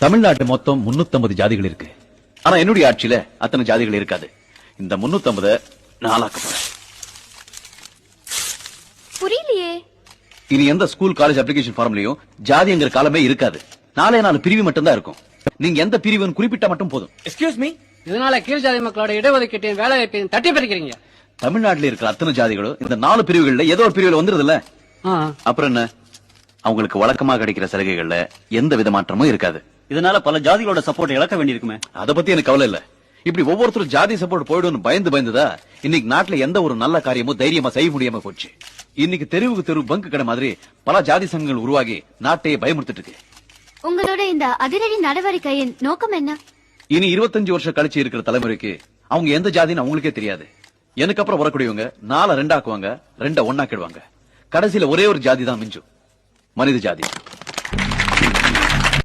தமிழ்நாட்டு மொத்தம் 350 ஜாதிகள் இருக்கு. ஆனா என்னுடைய ஆட்சியில அத்தனை ஜாதிகள் இருக்காது. இந்த 350 நாலாக்க போறேன் புரியலையே. இனி எந்த ஸ்கூல் காலேஜ் அப்ளிகேஷன் ஃபார்ம்லயும் ஜாதிங்கிற காலமே இருக்காது. நாலே நாலு பிரிவு மட்டும் தான் இருக்கும். நீங்க எந்த பிரிவுன்னு குறிப்பிட்டா மட்டும் போதும். எக்ஸ்கியூஸ் மீ இதனால கீழ் ஜாதி மக்களோட இடஒதுக்கீட்டையும் வேலை வாய்ப்பையும் தட்டி பறிக்கிறீங்க தமிழ்நாட்டுல இருக்கிற அத்தனை ஜாதிகளும் இந்த நாலு பிரிவுகள்ல ஏதோ ஒரு பிரிவுல வந்துருதுல்ல? ஆ, அப்புறம் என்ன? அவங்களுக்கு வழக்கமா கிடைக்கிற சலுகைகள்ல எந்த வித மாற்றமும் இருக்காது. இதனால பல ஜாதிகளோட சப்போர்ட் இழக்க வேண்டியிருக்குமே. அத பத்தி எனக்கு கவலை இல்ல. இப்படி ஒவ்வொருத்தரும் ஜாதி சப்போர்ட் போயிடும்னு பயந்து பயந்துதா இன்னைக்கு நாட்டுல எந்த ஒரு நல்ல காரியமும் தைரியமா செய்ய முடியாம போச்சு. இன்னைக்கு தெருவுக்கு தெரு பங்கு கடை மாதிரி பல ஜாதி சங்கங்கள் உருவாகி நாட்டையே பயமுறுத்திட்டு இருக்கு. உங்களோட இந்த அதிரடி நடவடிக்கையின் நோக்கம் என்ன? இனி 25 வருஷம் கழிச்சு இருக்கிற தலைமுறைக்கு அவங்க எந்த ஜாதின்னு அவங்களுக்கே தெரியாது. எனக்கு அப்புறம் வரக்கூடியவங்க நால ரெண்டாக்குவாங்க ரெண்ட ஒன்னாக்கிடுவாங்க கடைசியில ஒரே ஒரு ஜாதி தான் மிஞ்சும் மனித ஜாதி.